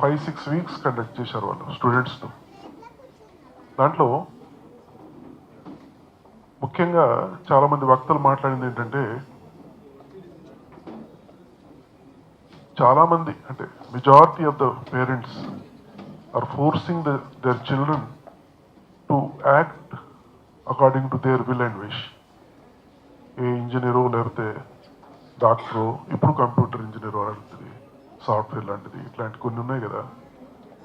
Five six weeks conduct చేశారు వాళ్ళు స్టూడెంట్స్తో దాంట్లో ముఖ్యంగా చాలామంది వక్తలు మాట్లాడింది ఏంటంటే చాలామంది అంటే majority of the parents are forcing the their children to act according to their will and wish a ఇంజనీరో లేకపోతే డాక్టరు ఇప్పుడు కంప్యూటర్ ఇంజనీర్ అడుగుతుంది. సాఫ్ట్వేర్ లాంటిది ఇట్లాంటి కొన్ని ఉన్నాయి కదా.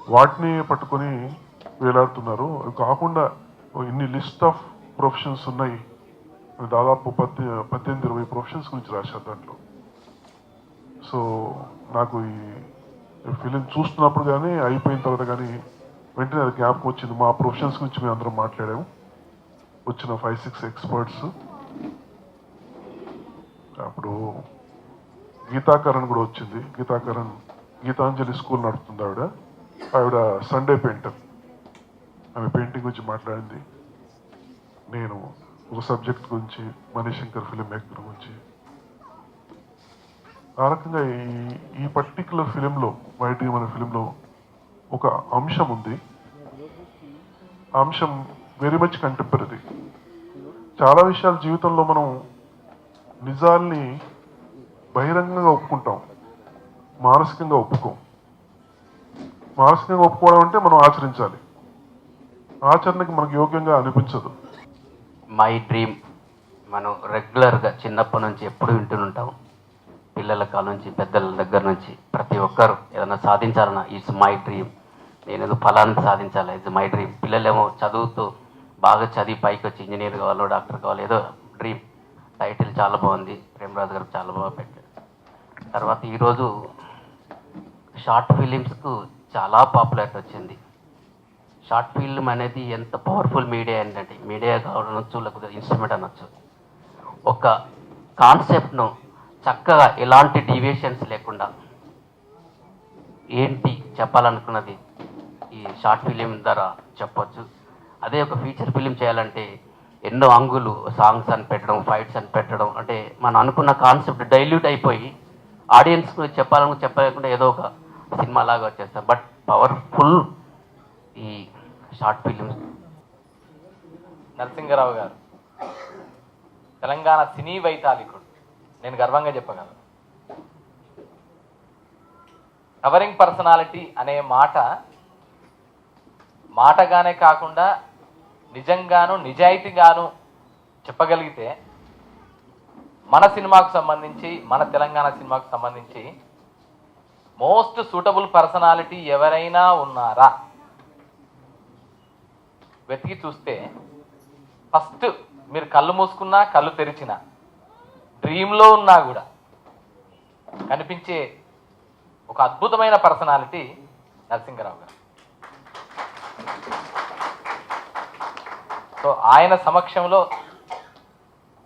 వాటిని పట్టుకొని వేలాడుతున్నారు. అవి కాకుండా ఇన్ని లిస్ట్ ఆఫ్ ప్రొఫెషన్స్ ఉన్నాయి. దాదాపు పద్దె పద్దెనిమిది ఇరవై ప్రొఫెషన్స్ గురించి రాశారు దాంట్లో. సో నాకు ఈ ఫిలిం చూస్తున్నప్పుడు కానీ అయిపోయిన తర్వాత కానీ వెంటనే అది జ్ఞాపకం వచ్చింది. మా ప్రొఫెషన్స్ గురించి మేము అందరం మాట్లాడాము. వచ్చిన ఫైవ్ సిక్స్ ఎక్స్పర్ట్స్. అప్పుడు గీతాకరణ్ కూడా వచ్చింది. గీతాకరణ్ గీతాంజలి స్కూల్ నడుపుతుంది ఆవిడ. ఆవిడ సండే పెయింటర్ ఆమె పెయింటింగ్ గురించి మాట్లాడింది. నేను ఒక సబ్జెక్ట్ గురించి మణిశంకర్ ఫిలిం మేకర్ గురించి. ఆ రకంగా ఈ ఈ పర్టికులర్ ఫిలింలో వైట్ అనే ఫిలింలో ఒక అంశం ఉంది. ఆ అంశం వెరీ మచ్ కంటెంపరీ చాలా విషయాలు జీవితంలో మనం నిజాల్ని బహిరంగంగా ఒప్పుకుంటాం. మానసికంగా ఒప్పుకోం. మానసికంగా ఒప్పుకోవడం అంటే మనం ఆచరించాలి. ఆచరణకి మనకు యోగ్యంగా అనిపించదు. మై డ్రీమ్ మనం రెగ్యులర్గా చిన్నప్పటి నుంచి ఎప్పుడు వింటుంటాం పిల్లల కాల నుంచి పెద్దల దగ్గర నుంచి ప్రతి ఒక్కరు ఏదైనా సాధించాలన్నా ఇట్స్ మై డ్రీమ్ నేను ఏదో ఫలాన్ని సాధించాలి ఇట్స్ మై డ్రీమ్ పిల్లలేమో చదువుతూ బాగా చదివి పైకి వచ్చి ఇంజనీర్ కావాలో డాక్టర్ కావాలో ఏదో డ్రీమ్ టైటిల్ చాలా బాగుంది. ప్రేమరాజు గారు చాలా బాగా పెట్టారు. తర్వాత ఈరోజు షార్ట్ ఫిలిమ్స్కు చాలా పాపులారిటీ వచ్చింది. షార్ట్ ఫిల్మ్ అనేది ఎంత పవర్ఫుల్ మీడియా ఏంటంటే మీడియా కావడనొచ్చు లేకపోతే ఇన్స్ట్రుమెంట్ అనొచ్చు. ఒక కాన్సెప్ట్ను చక్కగా ఎలాంటి డీవియేషన్స్ లేకుండా ఏంటి చెప్పాలనుకున్నది ఈ షార్ట్ ఫిలిం ద్వారా చెప్పొచ్చు. అదే ఒక ఫీచర్ ఫిలిం చేయాలంటే ఎన్నో అంగులు సాంగ్స్ అని పెట్టడం ఫైట్స్ అని పెట్టడం అంటే మనం అనుకున్న కాన్సెప్ట్ డైల్యూట్ అయిపోయి ఆడియన్స్కు చెప్పాలని చెప్పలేకుండా ఏదో ఒక సినిమా లాగా వచ్చేస్తాం. బట్ పవర్ఫుల్ ఈ short films Narasimharao garu Telangana cine వైతాళికుడు. నేను గర్వంగా చెప్పగలను. కవరింగ్ పర్సనాలిటీ అనే మాట మాటగానే కాకుండా నిజంగాను నిజాయితీగాను చెప్పగలిగితే మన సినిమాకు సంబంధించి మన తెలంగాణ సినిమాకు సంబంధించి మోస్ట్ సూటబుల్ పర్సనాలిటీ ఎవరైనా ఉన్నారా? వెతికి చూస్తే ఫస్ట్ మీరు కళ్ళు మూసుకున్నా కళ్ళు తెరిచినా డ్రీమ్లో ఉన్నా కూడా కనిపించే ఒక అద్భుతమైన పర్సనాలిటీ నరసింహరావు గారు. సో ఆయన సమక్షంలో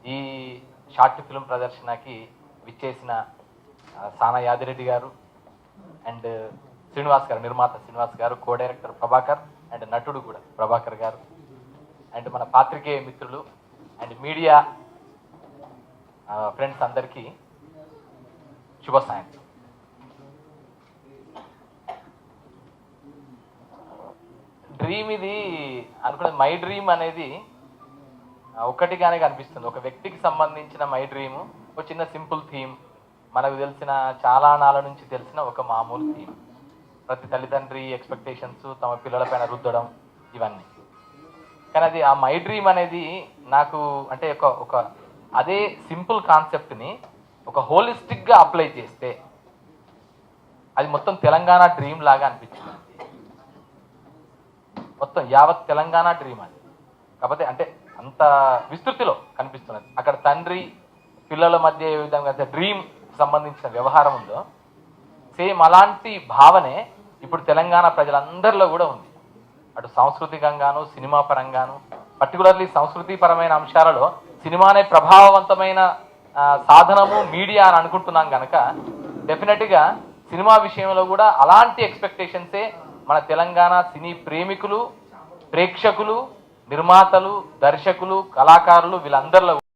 ఈ షార్ట్ ఫిల్మ్ ప్రదర్శనకి విచ్చేసిన సానా యాదిరెడ్డి గారు అండ్ శ్రీనివాస్ గారు నిర్మాత శ్రీనివాస్ గారు కో డైరెక్టర్ ప్రభాకర్ అండ్ నటుడు కూడా ప్రభాకర్ గారు అండ్ మన పాత్రికేయ మిత్రులు అండ్ మీడియా ఫ్రెండ్స్ అందరికీ శుభ సాయంత్రం. డ్రీమ్ ఇది అనుకున్నది. మై డ్రీమ్ అనేది ఒకటిగానే కనిపిస్తుంది. ఒక వ్యక్తికి సంబంధించిన మై డ్రీమ్ ఒక చిన్న సింపుల్ థీమ్ మనకు తెలిసిన చాలా నాళ్ళ నుంచి తెలిసిన ఒక మామూలు థీమ్ ప్రతి తల్లిదండ్రి ఎక్స్పెక్టేషన్స్ తమ పిల్లలపైన రుద్దడం ఇవన్నీ. కానీ అది ఆ మై డ్రీమ్ అనేది నాకు అంటే ఒక ఒక అదే సింపుల్ కాన్సెప్ట్ని ఒక హోలిస్టిక్గా అప్లై చేస్తే అది మొత్తం తెలంగాణ డ్రీమ్ లాగా అనిపించింది. మొత్తం యావత్ తెలంగాణ డ్రీమ్ అది. కాకపోతే అంటే అంత విస్తృతిలో కనిపిస్తున్నది. అక్కడ తండ్రి పిల్లల మధ్య ఏ విధంగా డ్రీమ్ సంబంధించిన వ్యవహారం ఉందో సేమ్ అలాంటి భావనే ఇప్పుడు తెలంగాణ ప్రజలందరిలో కూడా ఉంది. అటు సాంస్కృతికంగాను సినిమా పరంగాను పర్టికులర్లీ సంస్కృతిపరమైన అంశాలలో సినిమానే ప్రభావవంతమైన సాధనము మీడియా అని అనుకుంటున్నాం కనుక డెఫినెట్గా సినిమా విషయంలో కూడా అలాంటి ఎక్స్పెక్టేషన్సే మన తెలంగాణ సినీ ప్రేమికులు ప్రేక్షకులు నిర్మాతలు దర్శకులు కళాకారులు వీళ్ళందరిలో